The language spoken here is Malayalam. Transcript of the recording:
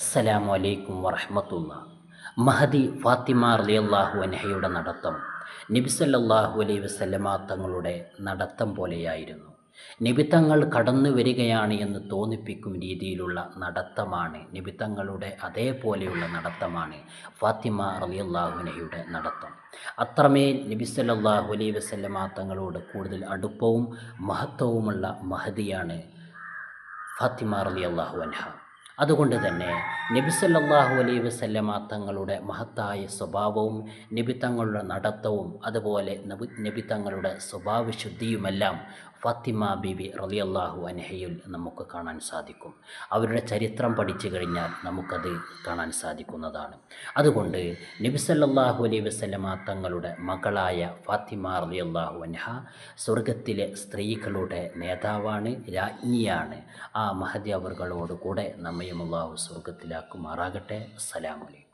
അസ്സലാമു അലൈക്കും വറഹമത്തുള്ള. മഹദി ഫാത്തിമ റളിയല്ലാഹു അൻഹയുടെ നടത്തം നബിസല്ലാഹു അലൈ വസല്ലമ തങ്ങളുടെ നടത്തം പോലെയായിരുന്നു. നിബിത്തങ്ങൾ കടന്നു വരികയാണ് എന്ന് തോന്നിപ്പിക്കും രീതിയിലുള്ള നടത്തമാണ് നിബിത്തങ്ങളുടെ അതേപോലെയുള്ള നടത്തമാണ് ഫാത്തിമ റളിയല്ലാഹുനഹയുടെ നടത്തം. അത്രമേൽ നബിസല്ലാഹു അലൈ വസല്ലമ തങ്ങളോട് കൂടുതൽ അടുപ്പവും മഹത്വവുമുള്ള മഹദിയാണ് ഫാത്തിമ റളിയല്ലാഹു അൻഹ. അതുകൊണ്ട് തന്നെ നബി സല്ലാഹു അലൈ വസല്ലമ തങ്ങളുടെ മഹത്തായ സ്വഭാവവും നബി തങ്ങളുടെ നടത്തവും അതുപോലെ നബി നബി തങ്ങളുടെ സ്വഭാവശുദ്ധിയുമെല്ലാം ഫാത്തിമ ബിബി റളിയല്ലാഹു അൻഹയിൽ നമുക്ക് കാണാൻ സാധിക്കും. അവരുടെ ചരിത്രം പഠിച്ചു കഴിഞ്ഞാൽ നമുക്കത് കാണാൻ സാധിക്കുന്നതാണ്. അതുകൊണ്ട് നബി സല്ലാഹു അലൈ വസല്ലമ തങ്ങളുടെ മകളായ ഫാത്തിമ റളിയല്ലാഹു അൻഹ സ്വർഗത്തിലെ സ്ത്രീകളുടെ നേതാവാണ് രാജ്ഞിയാണ്. ആ മഹതി അവർകളോട് കൂടെ നമ്മയും അള്ളാഹു സ്വർഗത്തിലാക്കുമാറാകട്ടെ അസ്സലാമലൈക്കും